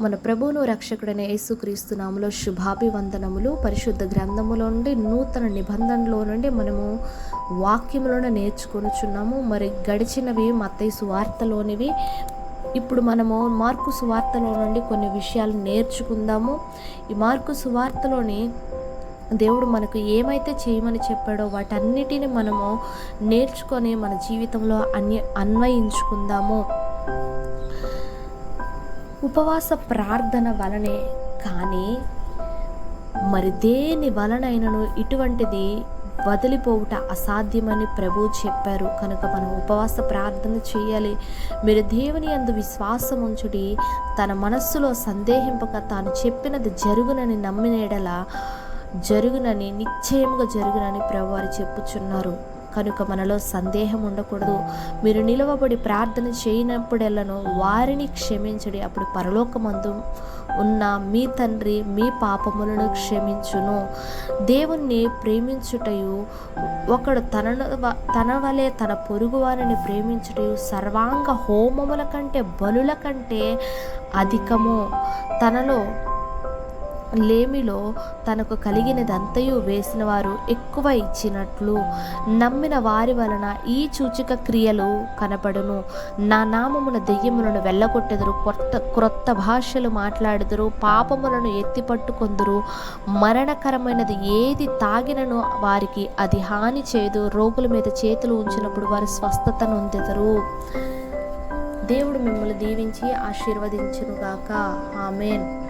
మన ప్రభువును రక్షకుడైన యేసుక్రీస్తు నామములో శుభాభివందనములు. పరిశుద్ధ గ్రంథములో నుండి నూతన నిబంధనలో నుండి మనము వాక్యములను నేర్చుకొనుచున్నాము. మరి గడిచినవి మత్తయి సువార్తలోనివి. ఇప్పుడు మనము మార్కు సువార్తలో నుండి కొన్ని విషయాలు నేర్చుకుందాము. ఈ మార్కు సువార్తలోని దేవుడు మనకు ఏమైతే చేయమని చెప్పాడో వాటన్నిటిని మనము నేర్చుకొని మన జీవితంలో అన్య అన్వయించుకుందాము. ఉపవాస ప్రార్థన వలనే కానీ మరి దేని వలనైనను ఇటువంటిది వదిలిపోవుట అసాధ్యమని ప్రభు చెప్పారు. కనుక మనం ఉపవాస ప్రార్థన చేయాలి. మీరు దేవుని అందు విశ్వాసం ఉంచుడి తన మనస్సులో సందేహింపక తాను చెప్పినది జరుగునని నమ్మినేడల జరుగునని నిశ్చయముగా జరుగునని ప్రభువారు చెప్పుచున్నారు. కనుక మనలో సందేహం ఉండకూడదు. మీరు నిలవబడి ప్రార్థన చేయనప్పుడెల్లను వారిని క్షమించడి అప్పుడు పరలోకమందు ఉన్న మీ తండ్రి మీ పాపములను క్షమించును. దేవుణ్ణి ప్రేమించుటయు ఒకడు తన తన వలె తన పొరుగు వారిని ప్రేమించుటయు సర్వాంగ హోమముల కంటే బలుల కంటే అధికము. తనలో లేమిలో తనకు కలిగినదంతయు వేసిన వారు ఎక్కువ ఇచ్చినట్లు నమ్మిన వారి వలన ఈ సూచిక క్రియలు కనపడును నా నామమున దెయ్యములను వెళ్ళగొట్టెదరు కొత్త క్రొత్త భాషలు మాట్లాడుదురు పాపములను ఎత్తిపట్టుకొందురు. మరణకరమైనది ఏది తాగినను వారికి అది హాని చేయదు రోగుల మీద చేతులు ఉంచినప్పుడు వారు స్వస్థత నొందెదరు. దేవుడు మిమ్మల్ని దీవించి ఆశీర్వదించునుగాక. ఆమెన్.